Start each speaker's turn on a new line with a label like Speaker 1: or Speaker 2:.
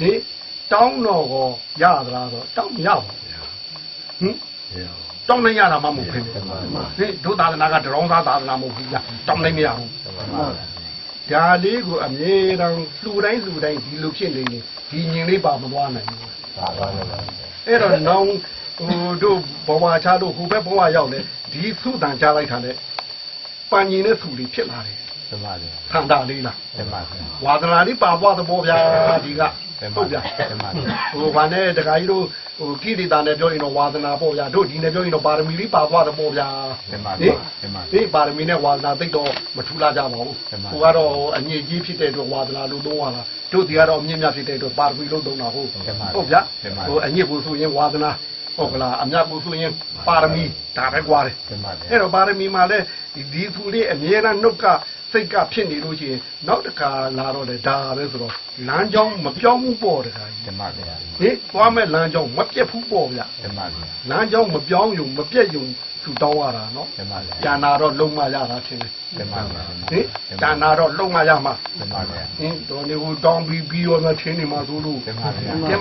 Speaker 1: ဟေးတောင်းတော့ကောရသလားဆိုတောင်းမရဘူးဗျာဟင်တောင်းနိုင်ရတာမှမဟုတ်ဘူးဟင်တို့သာသနာကဒရောင်းသားသာသနာမဟုတ်ဘူးဗျာတောင်းနိုင်မရဘူးဒါလေးကိုအမြဲတမ်းလှူတိုင်းလှူတိုင်းဒီလိုဖြစ်နေရင်ဒီညင်လေးပါမသွားနိုင်ဘူးအဲ့တော့နောင်ဟိုတို့ဘဝချတို့ဟိုဘက်ဘဝရောက်လေဒီသုတန်ကြားလိုက်တာနဲ့ပန်ကြီးနဲ့သူလေးဖြစ်လာတယ်ခန္ဓာလေးလားဝါဒနာလေးပါသွားသဘောဗျာဒီက ဟုတ်ဗျာဟိုဘာနဲ့တခါကြီးတို့ဟိုကိရိတာနဲ့ပြောရင်တော့ဝါဒနာပေါ့ဗျာတို့ဒီနဲ့ပြောရင်တော့ပါရမီလေးပါသွားသဘောဗျာဟေးဟေးပါရမီနဲ့ဝါဒနာသိတော့မထူလာကြပါဘူးဟိုကတော့အငြိကြီးဖြစ်တဲ့အတွက်ဝါဒနာလို့သုံးရတာတို့ဒီကတော့အမြင့်မြတ်ဖြစ်တဲ့အတွက်ပါရမီလို့သုံးတာဟုတ်ဟုတ်ဗျာဟိုအငြိကိုဆိုရင်ဝါဒနာဟုတ်ကလားအမြတ်ကိုဆိုရင်ပါရမီဒါပဲကွာတယ်အဲ့တော့ပါရမီမှာလည်းဒီဒီသူလေးအမြဲတမ်းနှုတ်က စိတ်ကဖြစ်နေလို့ရှိရင်နောက်တစ်ခါလာတော့လေဒါပဲဆိုတော့လမ်းကြောင်းမပြောင်းဘူးပေါ့တခါကြီးဟေးသွားမဲ့လမ်းကြောင်းမပြတ်ဘူးပေါ့ဗျလမ်းကြောင်းမပြောင်းယူမပြတ်ယူသူတောင်းရတာနော်ကျန်တာတော့လုံးမရတာထင်တယ်ဟေးကျန်တာတော့လုံးမရမှာဟင်းတော်နေကိုတောင်းပြီးပြီးရောမထင်းနေမှာသို့လို့